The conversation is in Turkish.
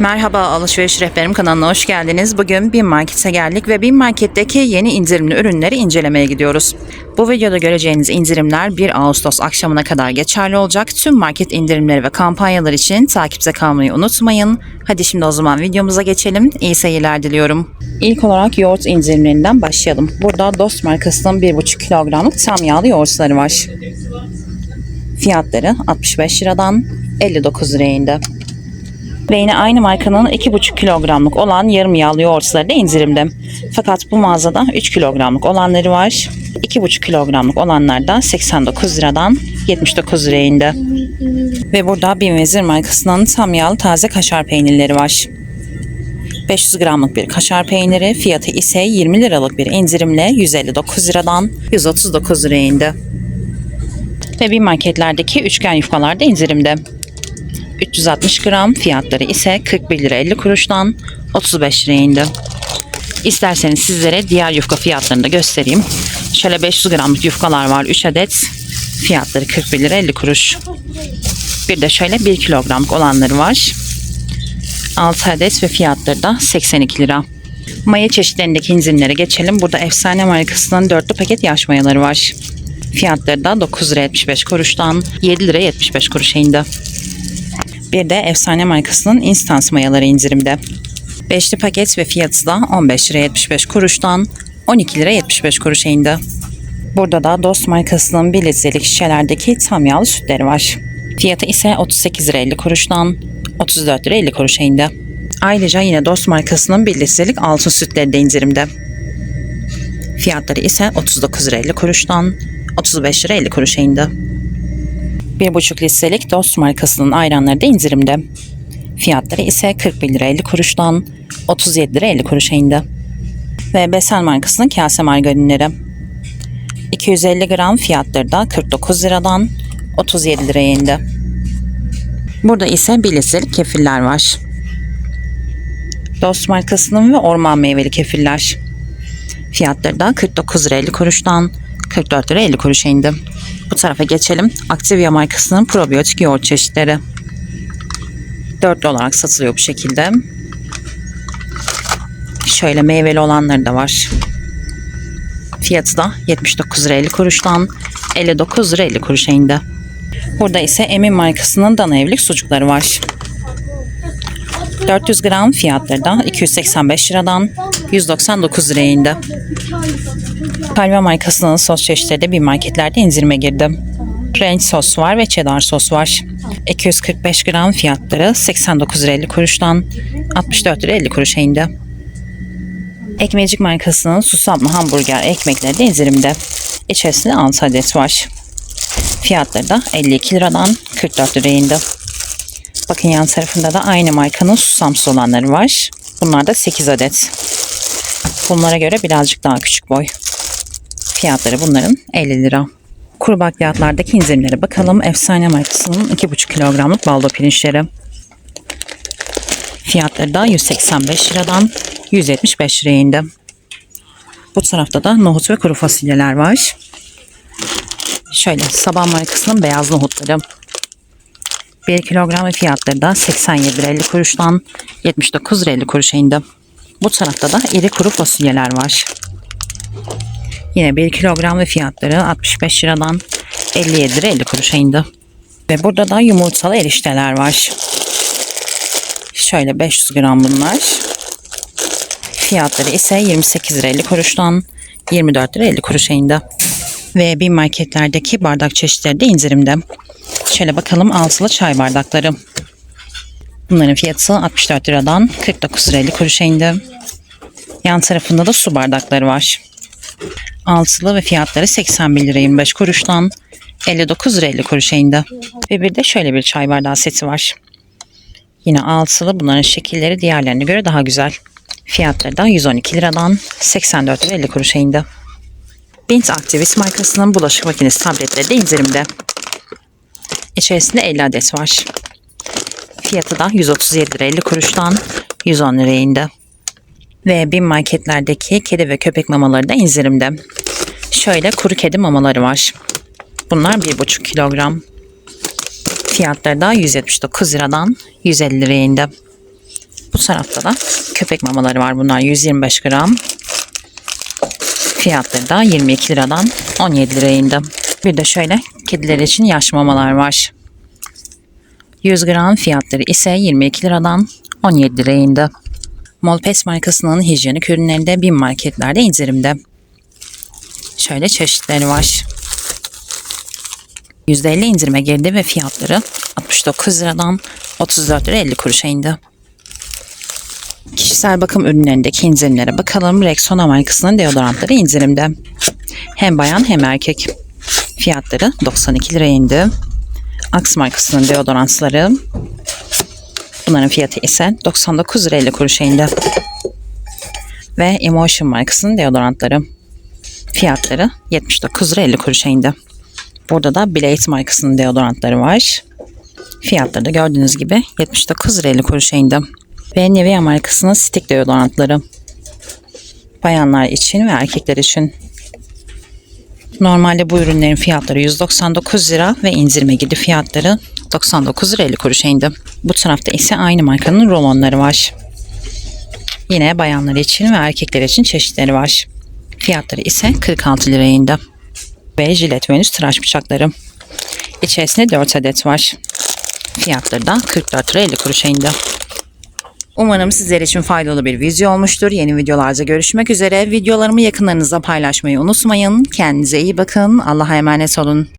Merhaba Alışveriş Rehberim kanalına hoş geldiniz. Bugün Bin Market'e geldik ve Bin Market'teki yeni indirimli ürünleri incelemeye gidiyoruz. Bu videoda göreceğiniz indirimler 1 Ağustos akşamına kadar geçerli olacak. Tüm market indirimleri ve kampanyalar için takipte kalmayı unutmayın. Hadi şimdi o zaman videomuza geçelim. İyi seyirler diliyorum. İlk olarak yoğurt indirimlerinden başlayalım. Burada Dost markasının 1,5 kilogramlık tam yağlı yoğurtları var. Fiyatları 65 liradan 59 liraya indi. Ve aynı markanın 2,5 kilogramlık olan yarım yağlı yoğurtları da indirimde. Fakat bu mağazada 3 kilogramlık olanları var. 2,5 kilogramlık olanlar da 89 liradan 79 liraya indi. Ve burada Bin Vezir markasının tam yağlı taze kaşar peynirleri var. 500 gramlık bir kaşar peyniri fiyatı ise 20 liralık bir indirimle 159 liradan 139 liraya indi. Ve bir marketlerdeki üçgen yufkalar da indirimde. 360 gram fiyatları ise 41 lira 50 kuruştan 35 liraya indi. İsterseniz sizlere diğer yufka fiyatlarını da göstereyim. Şöyle 500 gramlık yufkalar var 3 adet. Fiyatları 41 lira 50 kuruş. Bir de şöyle 1 kilogramlık olanları var. 6 adet ve fiyatları da 82 lira. Maya çeşitlerindeki indirimlere geçelim. Burada efsane markasının dörtlü paket yaş mayaları var. Fiyatları da 9 lira 75 kuruştan 7 lira 75 kuruşa indi. Bir de efsane markasının instans mayaları indirimde. Beşli paket ve fiyatı da 15 lira 75 kuruştan 12 lira 75 kuruşa indi. Burada da Dost markasının 1 litrelik şişelerdeki tam yağlı sütleri var. Fiyatı ise 38 lira 50 kuruştan 34 lira 50 kuruşa indi. Ayrıca yine Dost markasının 1 litrelik altın sütleri de indirimde. Fiyatları ise 39 lira 50 kuruştan 35 lira 50 kuruşa indi. 1,5 litrelik Dost markasının ayranları da indirimde. Fiyatları ise 41 lira 50 kuruştan 37 lira 50 kuruşa indi. Ve Besel markasının kase margarinleri. 250 gram fiyatları da 49 liradan 37 liraya indi. Burada ise 1 litrelik kefirler var. Dost markasının ve orman meyveli kefirler. Fiyatları da 49 lira 50 kuruştan 44 lira 50 kuruşa indi. Bu tarafa geçelim. Activia markasının probiyotik yoğurt çeşitleri. Dörtlü olarak satılıyor bu şekilde. Şöyle meyveli olanları da var. Fiyatı da 79 lira 50 kuruştan 59 lira 50 kuruşa indi. Burada ise Emin markasının dana evlilik sucukları var. 400 gram fiyatları da 285 liradan 199 liraya indi. Kalve markasının sos çeşitleri de bir marketlerde indirime girdi. Ranch sos var ve cheddar sos var. 245 gram fiyatları 89 lira 50 kuruştan 64 lira 50 kuruşa indi. Ekmecik markasının susamlı hamburger ekmekleri de indirimde. İçerisinde 6 adet var. Fiyatları da 52 liradan 44 liraya indi. Bakın yan tarafında da aynı markanın susamsız olanları var. Bunlar da 8 adet. Bunlara göre birazcık daha küçük boy. Fiyatları bunların 50 lira. Kuru bakliyatlardaki indirimlere bakalım. Efsane markasının 2,5 kilogramlık baldo pirinçleri. Fiyatları da 185 liradan 175 liraya indi. Bu tarafta da nohut ve kuru fasulyeler var. Şöyle Saban markasının beyaz nohutları. 1 kilogram ve fiyatları da 87 lira 50 kuruştan 79 lira 50 kuruşa indi. Bu tarafta da iri kuru fasulyeler var. Yine 1 kilogram ve fiyatları 65 liradan 57 lira 50 kuruşa indi. Ve burada da yumurtalı erişteler var. Şöyle 500 gram bunlar. Fiyatları ise 28 lira 50 kuruştan 24 lira 50 kuruşa indi. Ve bir marketlerdeki bardak çeşitleri de indirimde. Şöyle bakalım altılı çay bardakları. Bunların fiyatı 64 liradan 49 lira 50 kuruşa indi. Yan tarafında da su bardakları var. Altılı ve fiyatları 81 lira 25 kuruştan 59 lira 50 kuruşa indi. Ve bir de şöyle bir çay bardağı seti var. Yine altılı bunların şekilleri diğerlerine göre daha güzel. Fiyatları da 112 liradan 84 lira 50 kuruşa indi. Bint Activist markasının bulaşık makinesi tabletleri de indirimde. İçerisinde 50 adet var. Fiyatı da 137 lira 50 kuruştan 110 liraya indi. Ve bin marketlerdeki kedi ve köpek mamaları da indirimde. Şöyle kuru kedi mamaları var. Bunlar 1,5 kilogram. Fiyatları da 179 liradan 150 liraya indi. Bu tarafta da köpek mamaları var. Bunlar 125 gram. Fiyatları da 22 liradan 17 liraya indi. Bir de şöyle kediler için yaş mamalar var. 100 gram fiyatları ise 22 liradan 17 liraya indi. Molpes markasının hijyenik ürünleri de bin marketlerde indirimde. Şöyle çeşitleri var. %50 indirime girdi ve fiyatları 69 liradan 34 lira 50 kuruşa indi. Kişisel bakım ürünlerindeki indirimlere bakalım. Rexona markasının deodorantları indirimde. Hem bayan hem erkek. Fiyatları 92 liraya indi. Axe markasının deodorantları bunların fiyatı ise 99 lira 50 kuruşa indi. Ve Emotion markasının deodorantları fiyatları 79 lira 50 kuruşa indi. Burada da Blade markasının deodorantları var. Fiyatları da gördüğünüz gibi 79 lira 50 kuruşa indi. Ve Nivea markasının stick deodorantları. Bayanlar için ve erkekler için. Normalde bu ürünlerin fiyatları 199 lira ve indirime girdi fiyatları 99 lira 50 kuruşa indi. Bu tarafta ise aynı markanın rolonları var. Yine bayanlar için ve erkekler için çeşitleri var. Fiyatları ise 46 liraya indi. Ve jilet venüs tıraş bıçakları. İçerisinde 4 adet var. Fiyatları da 44 lira 50 kuruşa indi. Umarım sizler için faydalı bir video olmuştur. Yeni videolarda görüşmek üzere. Videolarımı yakınlarınızla paylaşmayı unutmayın. Kendinize iyi bakın. Allah'a emanet olun.